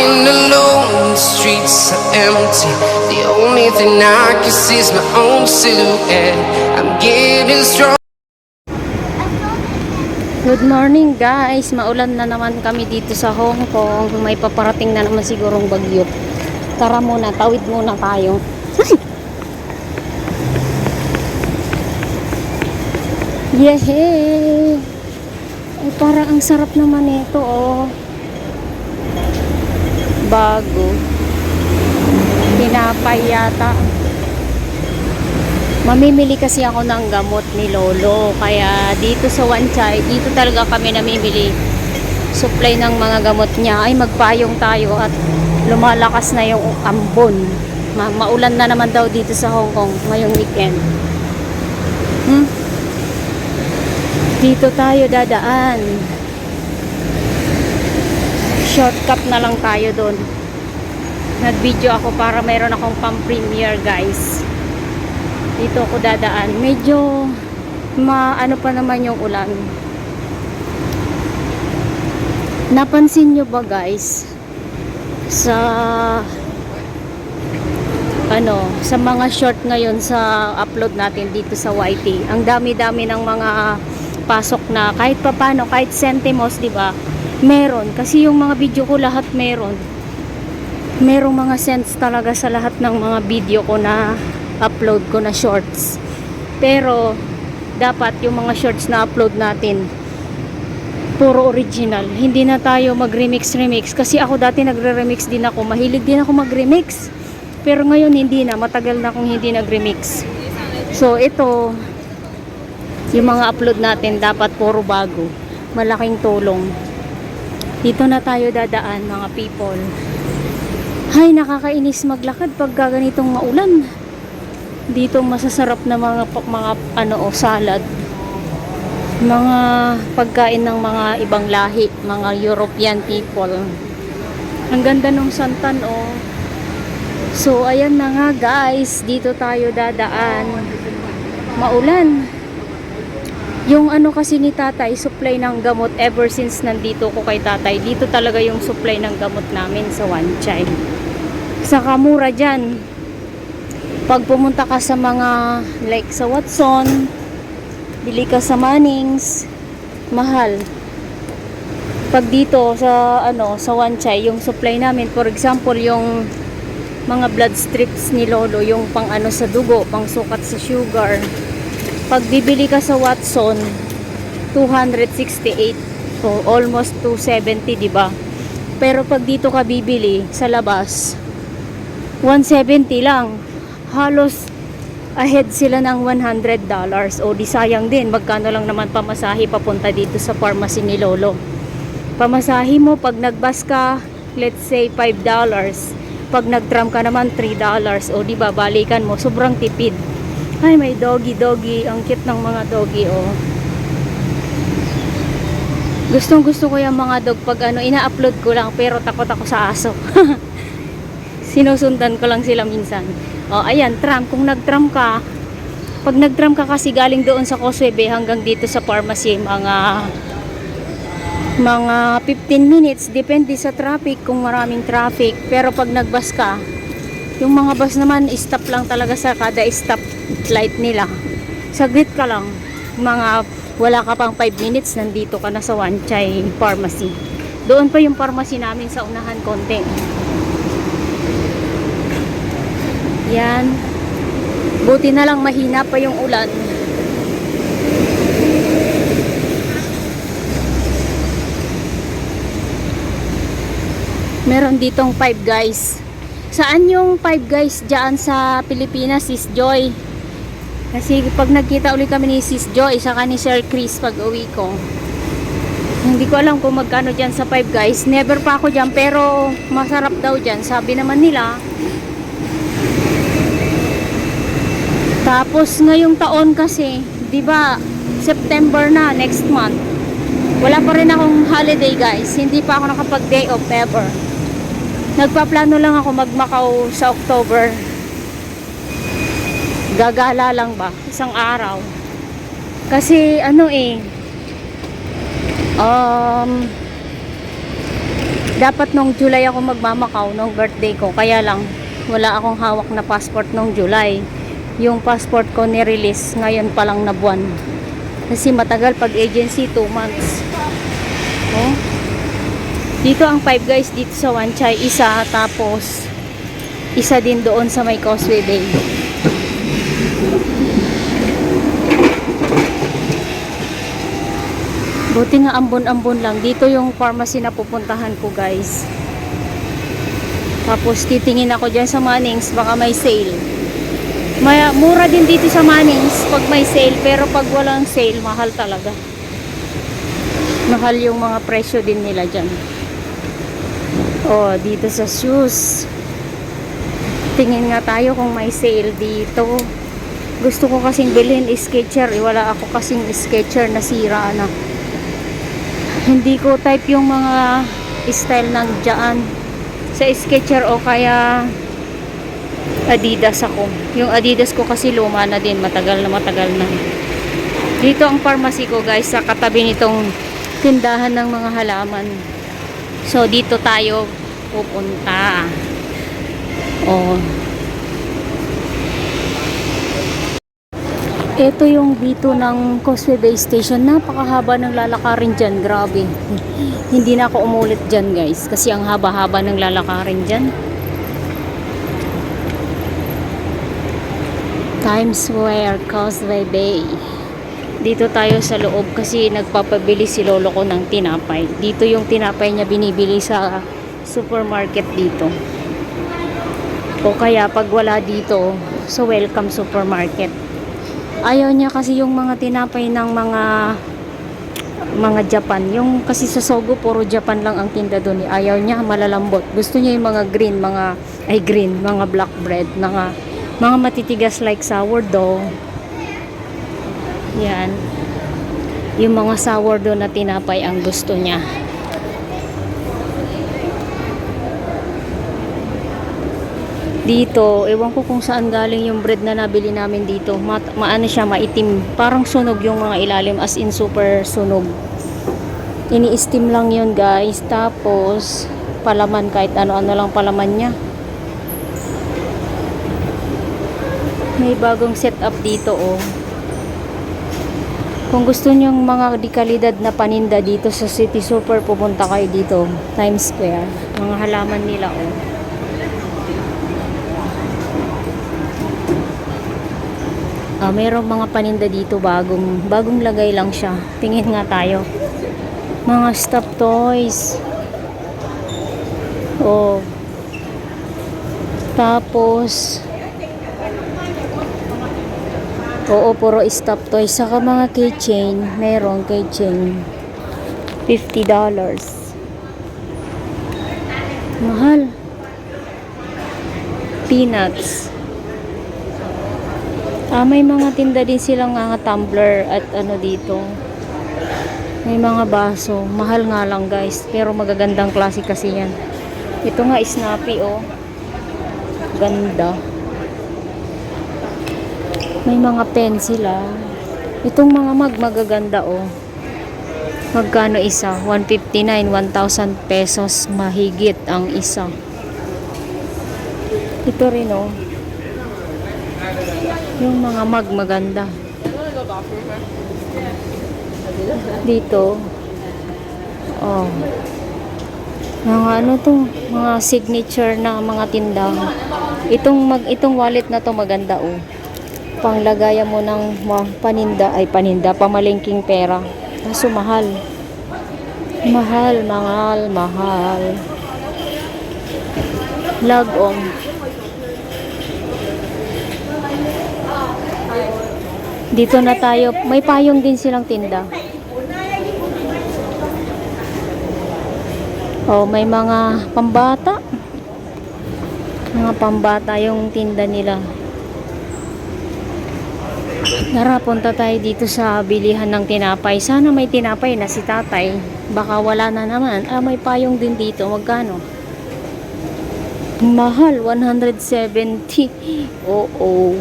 Walking alone, the streets are empty. The only thing I can see is my own silhouette. I'm getting strong. Good morning guys, maulan na naman kami dito sa Hong Kong. May paparating na naman sigurong bagyo. Tara muna, tawid muna tayo. Yehey! Ay, para ang sarap naman ito, oh. Bago. Pinapay yata. Mamimili kasi ako ng gamot ni Lolo. Kaya dito sa Wanchay, dito talaga kami namimili. Supply ng mga gamot niya. Ay, magpayong tayo at lumalakas na yung ambon. Ma- maulan na naman daw dito sa Hong Kong ngayong weekend. Hmm? Dito tayo dadaan. Shortcut na lang tayo doon. Nag-video ako para meron akong pang-premiere guys. Dito ako dadaan. Medyo ma ano pa naman yung ulan. Napansin nyo ba guys sa ano sa mga short ngayon sa upload natin dito sa YT ang dami-dami ng mga pasok na kahit papano kahit sentimos di ba meron kasi yung mga video ko lahat meron merong mga sense talaga sa lahat ng mga video ko na upload ko na shorts. Pero, dapat yung mga shorts na upload natin, puro original. Hindi na tayo mag-remix-remix. Kasi ako dati nagre-remix din ako. Mahilig din ako mag-remix. Pero ngayon hindi na. Matagal na akong hindi nag-remix. So, ito, yung mga upload natin, dapat puro bago. Malaking tulong. Dito na tayo dadaan, mga people. Hay, nakakainis maglakad pag ganitong maulan. Dito masasarap na mga mga ano o salad. Mga pagkain ng mga ibang lahi mga European people. Ang ganda ng santan oh so ayan na nga guys. Dito tayo dadaan. Maulan yung ano kasi ni tatay supply ng gamot ever since nandito ko kay tatay. Dito talaga yung supply ng gamot namin sa one child sa kamura dyan. Pag pumunta ka sa mga like sa Watson bili ka sa Mannings mahal. Pag dito sa ano sa Wanchay yung supply namin for example yung mga blood strips ni Lolo yung pang ano sa dugo pang sukat sa sugar pag bibili ka sa Watson 268 so almost 270 di ba? Pero pag dito ka bibili sa labas 170 lang. Halos ahead sila ng $100 o di sayang din. Magkano lang naman pamasahe papunta dito sa pharmacy ni Lolo? Pamasahe mo pag nagbas ka let's say $5 pag nagtram ka naman $3 o di ba? Balikan mo. Sobrang tipid ay may doggy doggy ang cute ng mga doggy oh gustong gusto ko yung mga dog pag ano ina-upload ko lang pero takot ako sa aso sinusundan ko lang sila minsan o, ayan, tram. Kung nag-tram ka, pag nag-tram ka kasi galing doon sa Causeway hanggang dito sa pharmacy, mga mga 15 minutes. Depende sa traffic, kung maraming traffic. Pero pag nag-bus ka, yung mga bus naman, stop lang talaga sa kada stop light nila. Saglit ka lang. Mga wala ka pang 5 minutes, nandito ka na sa Wanchay Pharmacy. Doon pa yung pharmacy namin sa unahan konti. Yan. Buti na lang mahina pa yung ulan. Meron ditong 5 guys. Saan yung 5 guys dyan sa Pilipinas, Sis Joy? Kasi pag nagkita ulit kami ni Sis Joy, saka ni Sir Chris pag uwi ko. Hindi ko alam kung magkano dyan sa 5 guys. Never pa ako dyan, pero masarap daw dyan. Sabi naman nila, Tapos ngayong taon kasi, 'di ba, September na next month. Wala pa rin akong holiday, guys. Hindi pa ako nakapag day off ever. Nagpaplano lang ako magmakaw sa October. Gagala lang ba? Isang araw. Kasi ano eh, um, Dapat nung July ako magmamakaw, nung birthday ko. Kaya lang, wala akong hawak na passport nung July. Yung passport ko ni-release ngayon pa lang na buwan. Kasi matagal pag agency, 2 months. Oh. Dito ang 5 guys, dito sa Wanchay, isa. Tapos, isa din doon sa may Causeway Bay. Buti nga ambon-ambon lang. Dito yung pharmacy na pupuntahan ko guys. Tapos titingin ako dyan sa Mannings, baka may sale. May, mura din dito sa Mannings pag may sale, pero pag walang sale, mahal talaga. Mahal yung mga presyo din nila dyan. Oh, dito sa shoes. Tingin nga tayo kung may sale dito. Gusto ko kasing bilhin Skechers, eh, wala ako kasing Skechers na sira na. Hindi ko type yung mga style ng dyan sa Skechers o kaya Adidas ako. Yung Adidas ko kasi luma na din, matagal na matagal na. Dito ang pharmacy ko guys, sa katabi nitong tindahan ng mga halaman. So dito tayo pupunta. Oh. Ito yung dito ng Causeway Bay Station. Napakahaba ng lalakarin dyan. Grabe. Hindi na ako umulit dyan guys. Kasi ang haba-haba ng lalakarin dyan. Times Square, Causeway Bay. Dito tayo sa loob kasi nagpapabili si lolo ko ng tinapay. Dito yung tinapay niya binibili sa supermarket dito. O kaya pag wala dito, sa welcome supermarket. Ayaw niya kasi yung mga tinapay ng mga mga Japan. Yung kasi sa Sogo, puro Japan lang ang tinda doon. Ayaw niya, malalambot. Gusto niya yung mga green, mga, ay green, mga black bread, mga, mga matitigas like sourdough. Yan. Yung mga sourdough na tinapay ang gusto niya. dito, ewan ko kung saan galing yung bread na nabili namin dito. Ma maano siya, maitim. Parang sunog yung mga ilalim, as in super sunog. Ini-steam lang yun guys. Tapos, palaman kahit ano-ano lang palaman niya. May bagong setup dito oh. Kung gusto niyo mga dikalidad na paninda dito sa City Super, pupunta kayo dito, Times Square. Mga halaman nila oh. Ah, mayroong mga paninda dito bagong bagong lagay lang siya. Tingin nga tayo. Mga stuffed toys. Oh. Tapos Oo, puro stuffed toys. Saka mga keychain. Meron keychain. $50. Mahal. Peanuts. Ah, may mga tinda din silang mga tumbler at ano dito. May mga baso. Mahal nga lang guys. Pero magagandang klase kasi yan. Ito nga snappy oh. Ganda. May mga pen sila. Itong mga mag magaganda oh. Magkano isa? 159, 1,000 pesos mahigit ang isa. Ito rin oh. Yung mga mag maganda. Dito. Oh. Mga ano to, mga signature na mga tindahan. Itong mag itong wallet na to maganda oh. Panglagayan mo ng paninda ay paninda pamalingking pera. Kaso mahal. Mahal, mahal, mahal. Lag on. Dito na tayo. May payong din silang tinda. Oh, may mga pambata. Mga pambata yung tinda nila. Tara, punta tayo dito sa bilihan ng tinapay. Sana may tinapay na si tatay. Baka wala na naman. Ah, may payong din dito. Magkano? Mahal, 170. Oo.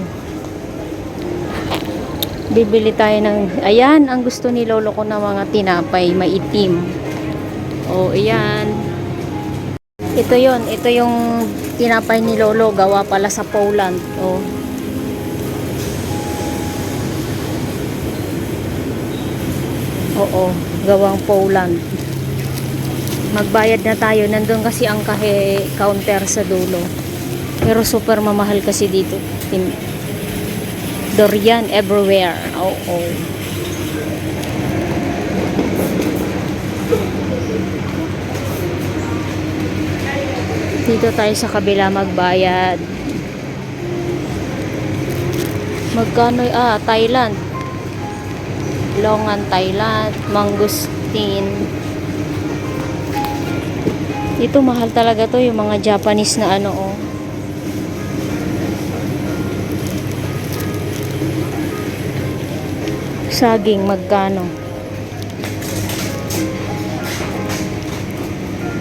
Bibili tayo ng... Ayan, ang gusto ni lolo ko na mga tinapay. Maitim. O, ayan. Ito yon, ito yung tinapay ni Lolo, gawa pala sa Poland. Oh. Oo, gawang Poland. Magbayad na tayo. Nandun kasi ang kahe counter sa dulo. Pero super mamahal kasi dito. Dorian everywhere. Oo. Dito tayo sa kabila magbayad. Magkano? Ah, Thailand. Longan, Thailand. Mangustin. Ito mahal talaga to yung mga Japanese na ano oh. Saging magkano?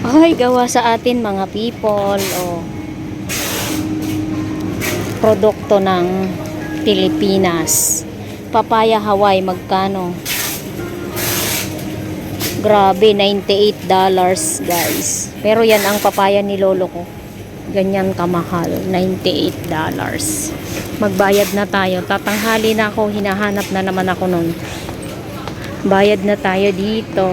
Ay, gawa sa atin mga people oh. Produkto ng Pilipinas. Papaya Hawaii magkano? Grabe, $98 guys. Pero yan ang papaya ni lolo ko. Ganyan kamahal, $98 Magbayad na tayo. Tatanghali na ako, hinahanap na naman ako nun. Bayad na tayo dito.